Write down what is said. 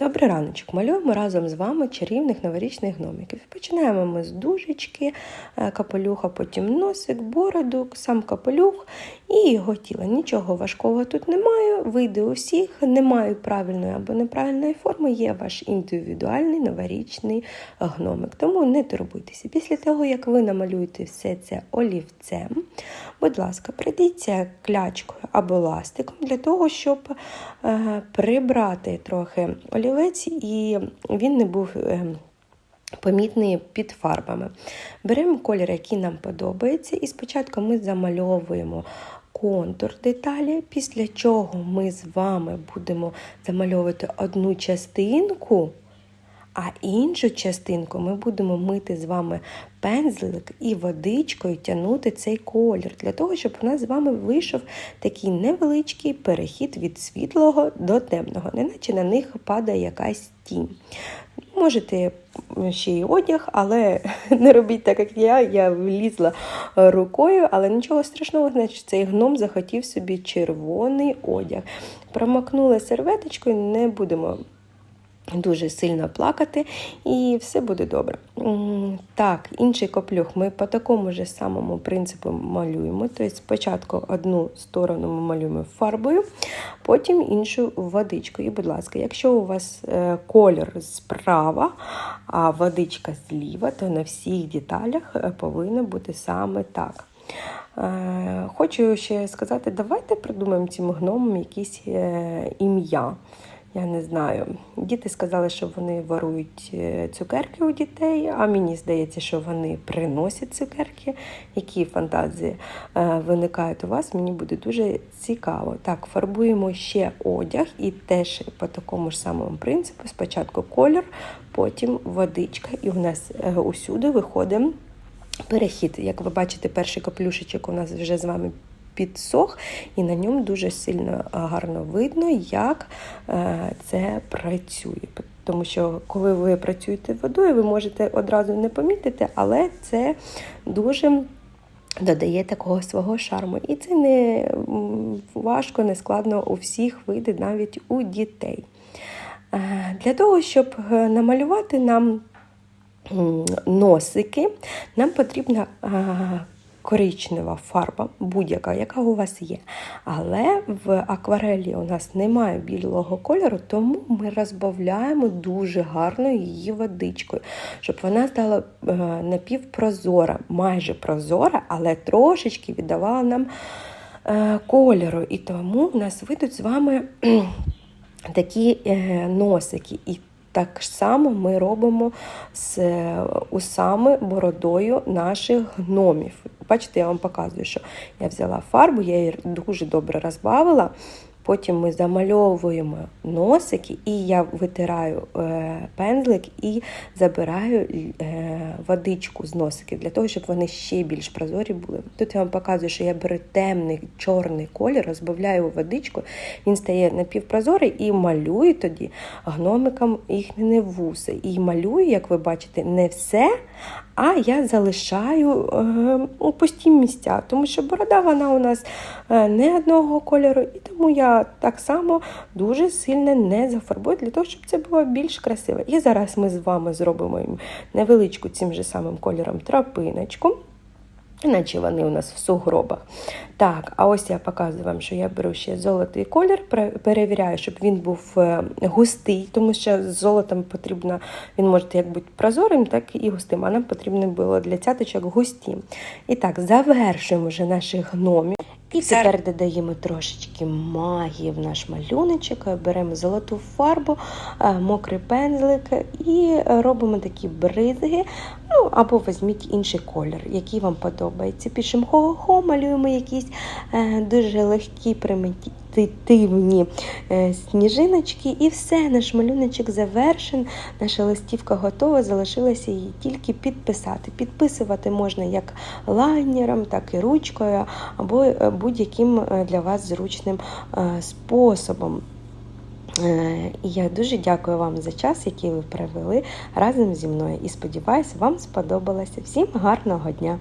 Добрий раночок. Малюємо разом з вами чарівних новорічних гномиків. Починаємо ми з дужечки, е, капелюха, потім носик, бороду, сам капелюх і його тіло. Нічого важкого тут немає. Вийде у всіх, немає правильної або неправильної форми. Є ваш індивідуальний новорічний гномик. Тому не турбуйтеся. Після того, як ви намалюєте все це олівцем, будь ласка, прийдіться клячкою або ластиком для того, щоб е, прибрати трохи олівець і він не був. е, Помітний під фарбами. Беремо колір, який нам подобається, і спочатку ми замальовуємо контур деталі, після чого ми з вами будемо замальовувати одну частинку, а іншу частинку ми будемо мити з вами пензлик і водичкою тягнути цей колір, для того, щоб у нас з вами вийшов такий невеличкий перехід від світлого до темного, неначе на них падає якась тінь. Можете ще й одяг, але не робіть так, як я. Я влізла рукою, але нічого страшного, значить цей гном захотів собі червоний одяг. Промокнула серветочкою, не будемо дуже сильно плакати, і все буде добре. Так, інший коплюх ми по такому ж самому принципу малюємо. Тобто спочатку одну сторону ми малюємо фарбою, потім іншу водичкою. І, будь ласка, якщо у вас е, колір справа, а водичка зліва, то на всіх деталях е, повинно бути саме так. Е, Хочу ще сказати, давайте придумаємо цим гномам якісь е, ім'я. Я не знаю. Діти сказали, що вони ворують е, цукерки у дітей, а мені здається, що вони приносять цукерки. Які фантазії е, виникають у вас, мені буде дуже цікаво. Так, фарбуємо ще одяг і теж по такому ж самому принципу. Спочатку колір, потім водичка, і у нас е, усюди виходить перехід. Як ви бачите, перший каплюшечок у нас вже з вами підсох, і на ньому дуже сильно гарно видно, як е, це працює. Тому що коли ви працюєте водою, ви можете одразу не помітити, але це дуже додає такого свого шарму. І це не важко, не складно у всіх вийде, навіть у дітей. Е, Для того, щоб е, намалювати нам носики, нам потрібна е, коричнева фарба, будь-яка, яка у вас є. Але в акварелі у нас немає білого кольору, тому ми розбавляємо дуже гарно її водичкою, щоб вона стала е, напівпрозора, майже прозора, але трошечки віддавала нам е, кольору. І тому в нас вийдуть з вами такі е, носики. І так само ми робимо з усами бородою наших гномів. Бачите, я вам показую, що я взяла фарбу, я її дуже добре розбавила. Потім ми замальовуємо носики, і я витираю е, пензлик і забираю е, водичку з носиків для того, щоб вони ще більш прозорі були. Тут я вам показую, що я беру темний чорний колір, розбавляю водичку, він стає напівпрозорий і малюю тоді гномикам їхні вуси. І малюю, як ви бачите, не все, а я залишаю е, пусті місця, тому що борода вона у нас е, не одного кольору, і тому я так само дуже сильно не зафарбую для того, щоб це було більш красиво. І зараз ми з вами зробимо невеличку цим же самим кольором тропиночку. Іначе вони у нас в сугробах. Так, а ось я показую вам, що я беру ще золотий колір, перевіряю, щоб він був е, густий, тому що з золотом потрібно, він може як бути прозорим, так і густим. А нам потрібно було для цяточок густі. І так, завершуємо вже наших гномів. І тепер додаємо трошечки магії в наш малюночок, беремо золоту фарбу, е, мокрий пензлик і робимо такі бризги. Ну, або візьміть інший колір, який вам подобається. Пишемо хо-хо, малюємо якісь е, дуже легкі примітивні е, сніжиночки, і все, наш малюночок завершен, наша листівка готова, залишилося її тільки підписати. Підписувати можна як лайнером, так і ручкою, або е, будь-яким е, для вас зручним е, способом. Е, І я дуже дякую вам за час, який ви провели разом зі мною. І сподіваюся, вам сподобалося. Всім гарного дня!